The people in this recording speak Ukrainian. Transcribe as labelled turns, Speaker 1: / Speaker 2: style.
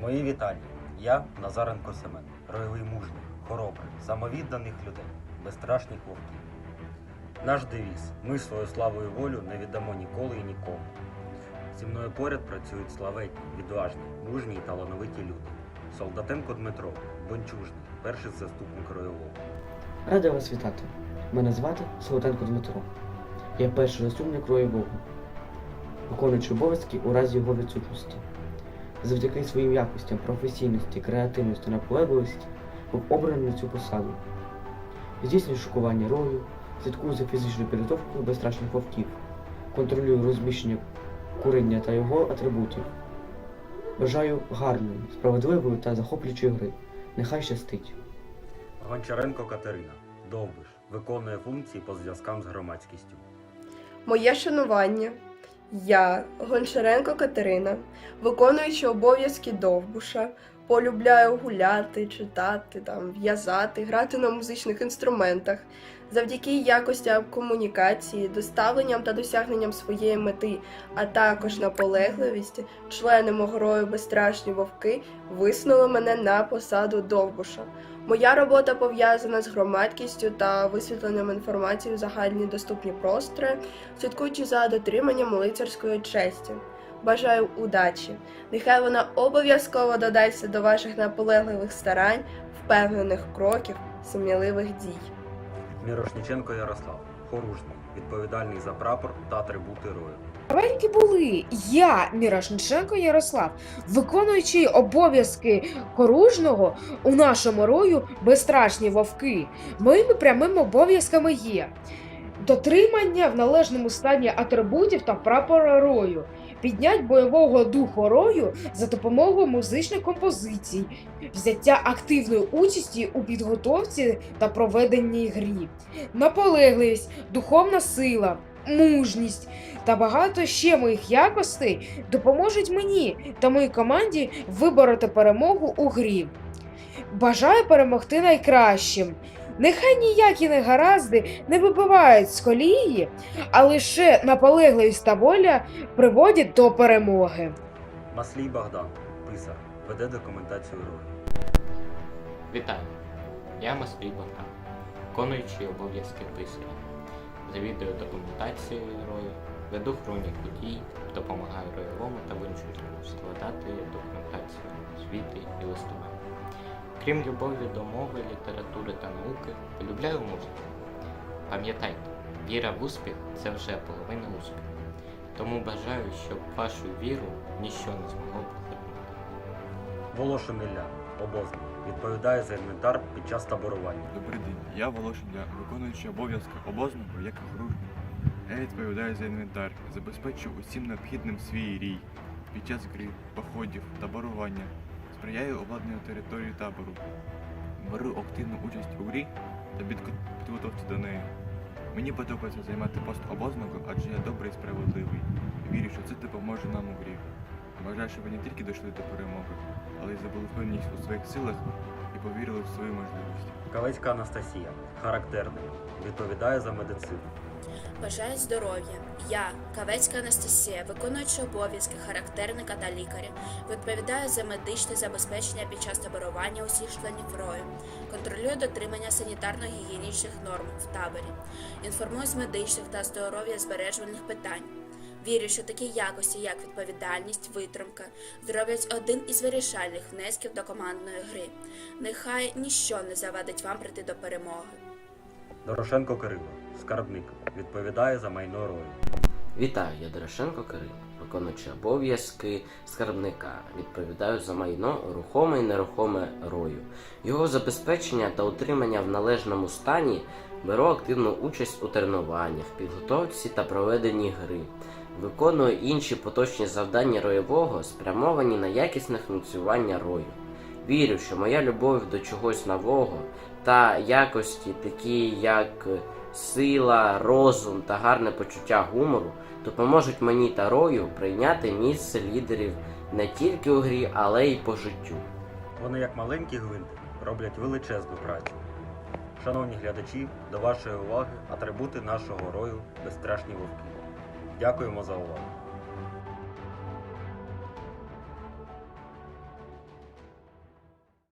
Speaker 1: Мої вітання. Я Назаренко Семен, ройовий мужніх, хоробрих, самовідданих людей, безстрашних вовків. Наш девіз ми свою славу і волю не віддамо ніколи і нікому. Зі мною поряд працюють славетні, відважні, мужні і талановиті люди. Солдатенко Дмитро, Бончужний, перший заступник ройового.
Speaker 2: Радий вас вітати. Мене звати Солотенко Дмитро. Я перший заступник Роєвого, виконуючи обов'язки у разі його відсутності. Завдяки своїм якостям, професійності, креативності та наполегливості був обраний на цю посаду. Здійснюю шокування рою, слідкую за фізичною підготовкою безстрашних вовків, контролюю розміщення курення та його атрибутів. Бажаю гарної, справедливої та захоплюючої гри. Нехай щастить.
Speaker 1: Гончаренко Катерина, Довбиш, виконує функції по зв'язкам з громадськістю.
Speaker 3: Моє шанування. Я, Гончаренко Катерина, виконуючи обов'язки Довбуша, полюбляю гуляти, читати, там, в'язати, грати на музичних інструментах. Завдяки якостям комунікації, доставленням та досягненням своєї мети, а також наполегливості, члени мого рою безстрашні вовки висунули мене на посаду Довбуша. Моя робота пов'язана з громадськістю та висвітленням інформації в загальні доступні простори, слідкуючи за дотриманням лицарської честі. Бажаю удачі. Нехай вона обов'язково додасться до ваших наполегливих старань, впевнених кроків, сміливих дій.
Speaker 1: Мірошніченко Ярослав, Хоружний, відповідальний за прапор та атрибути рою.
Speaker 4: Маленькі були я, Мірошниченко Ярослав, виконуючи обов'язки коружного у нашому рою безстрашні вовки. Моїми прямими обов'язками є дотримання в належному стані атрибутів та прапора рою, піднять бойового духу рою за допомогою музичних композицій, взяття активної участі у підготовці та проведенні грі, наполегливість, духовна сила, мужність та багато ще моїх якостей допоможуть мені та моїй команді вибороти перемогу у грі. Бажаю перемогти найкращим. Нехай ніякі негаразди не вибивають з колії, а лише наполегливість та воля приводять до перемоги.
Speaker 1: Маслій Богдан, писар, веде документацію рою.
Speaker 5: Вітаю! Я Маслій Богдан, виконуючий обов'язки писаря. Завідую документацією герою, веду хроніку дій, допомагаю роєвому та венчурному складати документацію, звіти і листування. Крім любові до мови, літератури та науки, полюбляю музику. Пам'ятайте, віра в успіх це вже половина успіху. Тому бажаю, щоб вашу віру ніщо не змогло похитнути.
Speaker 1: Волошин Ілля, обозний, відповідає за інвентар під час таборування.
Speaker 6: Добрий день, я Волошин Я, виконуючий обов'язки обозного як і. Я відповідаю за інвентар, забезпечую усім необхідним свій рій під час гри, походів, таборування, сприяю обладнанню території табору, беру активну участь у грі та підготовці до неї. Мені подобається займати пост обознаку, адже я добрий і справедливий. Вірю, що це допоможе нам у грі. Бажаю, щоб ви не тільки дійшли до перемоги, але й забули впевненість у своїх силах і повірили в свої можливості.
Speaker 1: Кавецька Анастасія, характерний, відповідає за медицину.
Speaker 7: Бажаю здоров'я. Я, Кавецька Анастасія, виконуючи обов'язки характерника та лікаря, відповідаю за медичне забезпечення під час таборування усіх членів рою, контролюю дотримання санітарно-гігієнічних норм в таборі, інформую з медичних та здоров'я збережувальних питань. Вірю, що такі якості, як відповідальність, витримка, зроблять один із вирішальних внесків до командної гри. Нехай ніщо не завадить вам прийти до перемоги.
Speaker 1: Дорошенко Кирило, скарбник, відповідає за майно рою.
Speaker 8: Вітаю, я Дорошенко Кирил, виконуючи обов'язки скарбника. Відповідаю за майно рухоме і нерухоме рою. Його забезпечення та утримання в належному стані беру активну участь у тренуваннях, підготовці та проведенні гри. Виконую інші поточні завдання роєвого, спрямовані на якісне функціонування рою. Вірю, що моя любов до чогось нового та якості, такі як сила, розум та гарне почуття гумору, допоможуть мені та рою прийняти місце лідерів не тільки у грі, але й по життю.
Speaker 1: Вони, як маленькі гвинти, роблять величезну працю. Шановні глядачі, до вашої уваги атрибути нашого рою безстрашні вовки. Дякуємо за увагу.